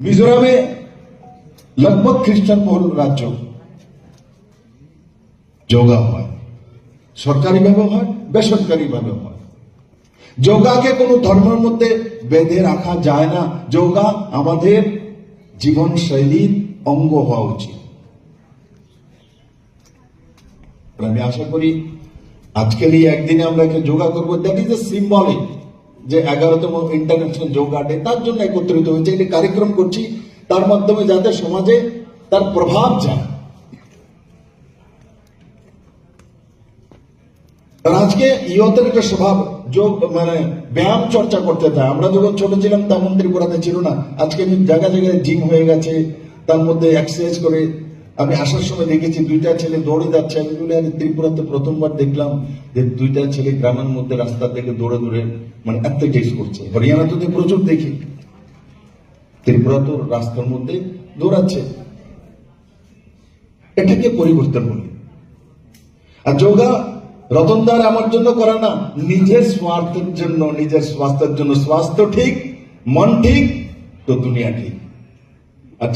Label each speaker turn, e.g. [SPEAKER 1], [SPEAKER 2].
[SPEAKER 1] মিজোরামে लगभग খ্রিস্টান বহুল রাজ্য যোগা হয় সরকারিভাবে হয় বেসরকারিভাবে হয় যোগাকে কোনো ধর্মের মধ্যে বেঁধে রাখা যায় না যোগা আমাদের জীবনশৈলীর অঙ্গ হওয়া উচিত আর আমি আশা করি আজকের এই একদিনে আমরা একে যোগা করবো দ্যাট ইজ এ সিম্বলিক যে এগারোতম ইন্টারন্যাশনাল যোগা ডে তার জন্য একত্রিত হয়েছে, এটি কার্যক্রম করছি। তার মাধ্যমে যাতে সমাজে তার প্রভাব যায়। আজকে ইয়তের একটা স্বভাব, যোগ মানে ব্যায়াম চর্চা করতে চায়। আমরা যখন ছোট ছিলাম, তেমন ত্রিপুরাতে ছিল না। আজকে জায়গা জায়গায় জিম হয়ে গেছে, তার মধ্যে এক্সারসাইজ করে আমি আসার সময় দেখেছি দুইটা ছেলে দৌড়ে যাচ্ছে। আমি বলি আমি ত্রিপুরাতে প্রথমবার দেখলাম যে দুইটা ছেলে গ্রামের মধ্যে রাস্তা থেকে দৌড়ে দৌড়ে মানে অ্যাথলেটিক্স করছে। হরিয়ানা তো প্রচুর দেখি। ত্রিপুরা তো রাস্তার মধ্যে দৌড়াচ্ছে। এটাকে পরিবর্তন বলি আর যোগা রতনদার আমার জন্য করে না, নিজের স্বার্থের জন্য, নিজের স্বাস্থ্যের জন্য। স্বাস্থ্য ঠিক, মন ঠিক, তো দুনিয়া ঠিক। আর